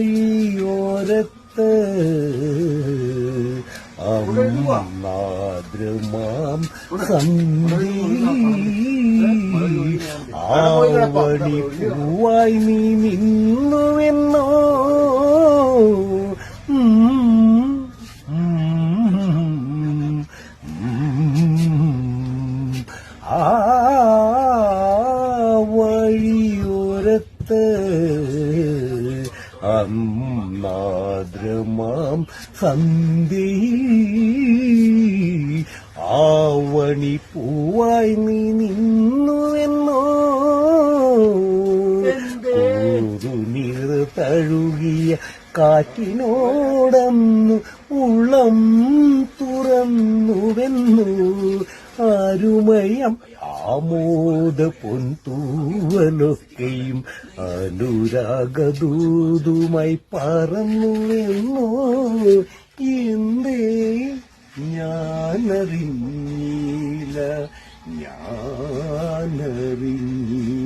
വഴിയോരത്ത് അമ്മാദ്രമാം സന്ധി ആവടി പൂവായി നീ നിന്നുവെന്നോ. ആ വഴിയോരത്ത് അന്നാദ്രമാം സന്ധി ആവണി പൂവായി നീ നിന്നുവെന്നോ? നീർ തഴുകിയ കാറ്റിനോടന്നു ഉള്ളം തുറന്നുവെന്നു. അരുമയം ആമോദ അനുരാഗദൂതുമായി അനുരാഗദൂതുമായി പറന്നുവെന്നോ എന്തേ ഞാനറിഞ്ഞില്ല ഞാനറിഞ്ഞില്ല.